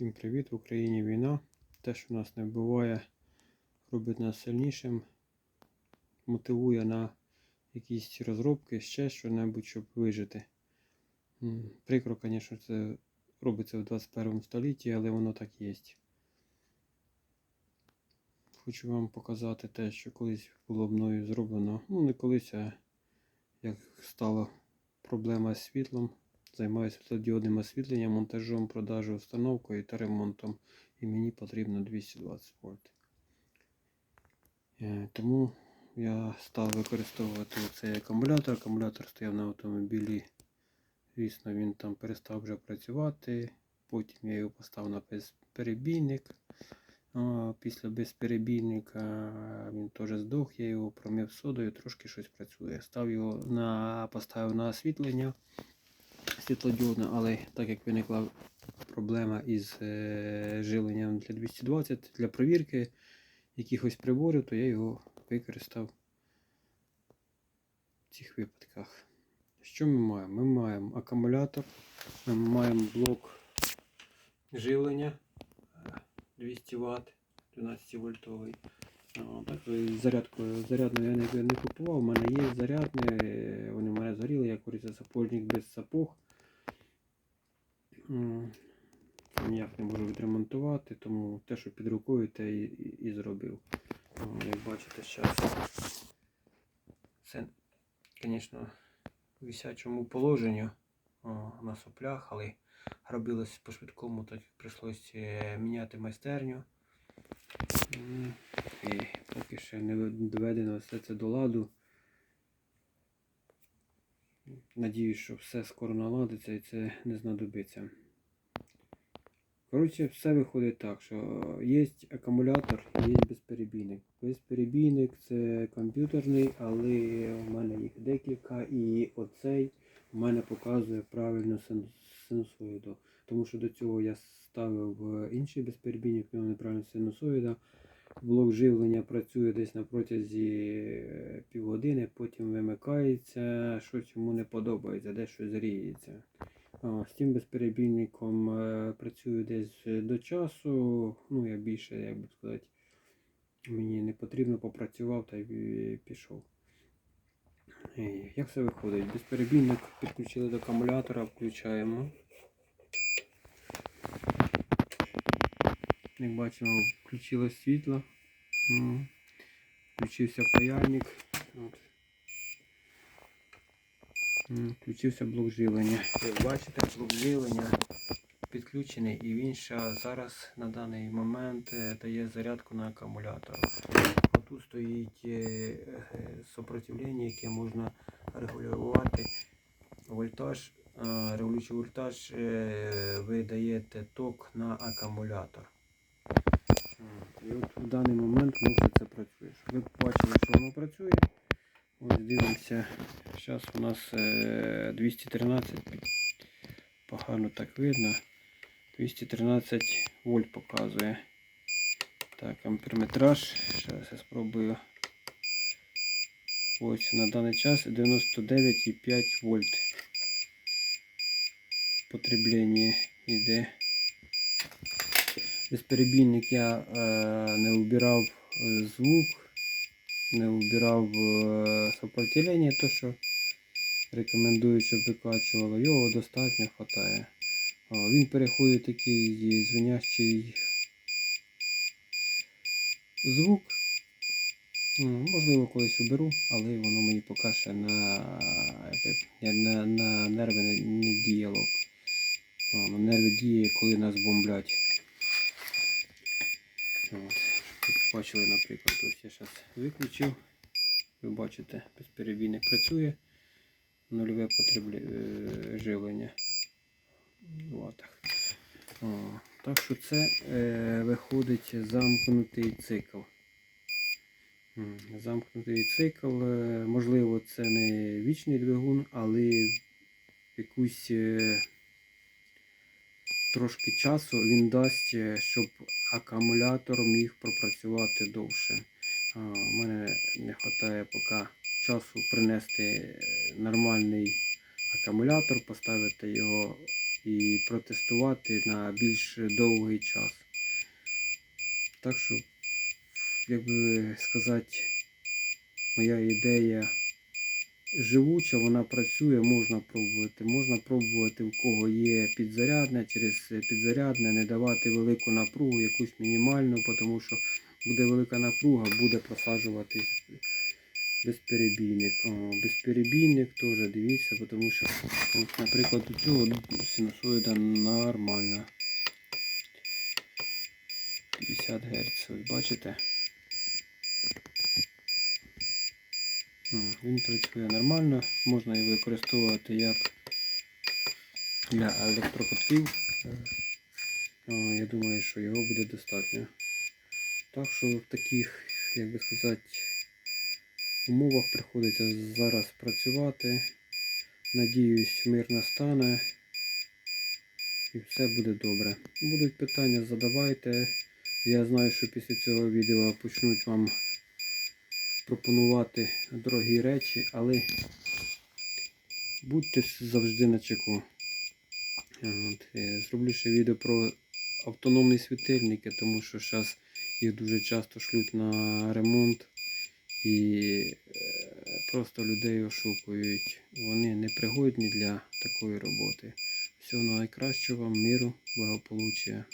Всім привіт! В Україні війна. Те, що нас не вбиває, робить нас сильнішим, мотивує на якісь розробки, ще що-небудь, щоб вижити. Прикро, звісно, це робиться в 21 столітті, але воно так є. Хочу вам показати те, що колись було мною зроблено. Ну, не колись, а як стала проблема з світлом. Займаюся світлодіодним освітленням, монтажом, продажем, установкою та ремонтом. І мені потрібно 220 вольт. Е, Тому я став використовувати цей акумулятор. Акумулятор стояв на автомобілі. Звісно, він там перестав вже працювати. Потім я його поставив на безперебійник. Після безперебійника він теж здох, я його промив содою, трошки щось працює. Став його на, поставив на освітлення світлодіодне, але так як виникла проблема із е, живленням для 220 для провірки якихось приборів, то я його використав в цих випадках. Що ми маємо? Ми маємо акумулятор, ми маємо блок живлення е, 200 Вт, 12 вольтовий. Так, зарядку, зарядну я не, не купував, у мене є зарядні, е, вони в мене згоріли, я користуюся сапожник без сапог. Ніяк не можу відремонтувати, тому те, що під рукою, те і, і, і зробив. Як бачите, зараз це, звісно, в висячому положенні о, на соплях, але робилось по-швидкому, так прийшлося е, міняти майстерню. І поки ще не доведено все це до ладу. Надіюсь, що все скоро наладиться і це не знадобиться. Коротше, все виходить так, що є акумулятор, є безперебійник. Безперебійник це комп'ютерний, але в мене їх декілька, і оцей в мене показує правильну синусоїду. Тому що до цього я ставив е, інший безперебійник, в нього неправильна синусоїда. Блок живлення працює десь на протязі е, півгодини, потім вимикається, щось йому не подобається, десь щось зріється. З тим безперебійником е, працюю десь до часу. Ну, я більше, як би сказати, мені не потрібно, попрацював та й пішов. Як все виходить? Безперебійник підключили до акумулятора, включаємо. Як бачимо, включилось світло. Включився паяльник. Включився блок живлення. Як бачите, блок живлення підключений і він ще зараз на даний момент е, дає зарядку на акумулятор. Тут стоїть е, е, сопротивлення, яке можна регулювати. Вольтаж, регулюючий вольтаж ви даєте ток на акумулятор. І от в даний момент все це працює. Ви бачили, що воно працює. Ось дивимося. Зараз у нас е, 213. Погано так видно. 213 вольт показує. Так, амперметраж. Зараз я спробую. Ось на даний час 99,5 вольт. Потреблення йде. Безперебійник я е, не убирав е, звук, не убирав е, сопротивлення, то що рекомендую, щоб викачувало. Його достатньо вистачає. Він переходить такий звенящий звук. Можливо, колись уберу, але воно мені поки ще на, як на, на нерви не, діяло. Нерви діє, коли нас бомблять. От. Як бачили, наприклад, ось я зараз виключив. Ви бачите, безперебійник працює. Нульове потреблі... е, живлення. в ватах. О, так що це е, виходить замкнутий цикл. Замкнутий цикл, е, можливо, це не вічний двигун, але якусь е, трошки часу він дасть, е, щоб акумулятор міг пропрацювати довше. У мене не вистачає поки часу принести е, нормальний акумулятор, поставити його і протестувати на більш довгий час. Так що, як би сказати, моя ідея живуча, вона працює, можна пробувати. Можна пробувати, у кого є підзарядне, через підзарядне не давати велику напругу, якусь мінімальну, тому що буде велика напруга, буде просаджуватись безперебійник. О, безперебійник теж дивіться, тому що, наприклад, у цього синусоїда нормальна. 50 Гц, бачите? Він працює нормально, можна і використовувати як для електрокотлів. Е, Я думаю, що його буде достатньо. Так що в таких, як би сказати, умовах приходиться зараз працювати. Надіюсь, мир настане і все буде добре. Будуть питання, задавайте. Я знаю, що після цього відео почнуть вам пропонувати дорогі речі, але будьте завжди на чеку. От, е, Зроблю ще відео про автономні світильники, тому що зараз їх дуже часто шлють на ремонт і е, просто людей ошукують. Вони непригодні для такої роботи. Всього найкращого вам, миру, благополуччя.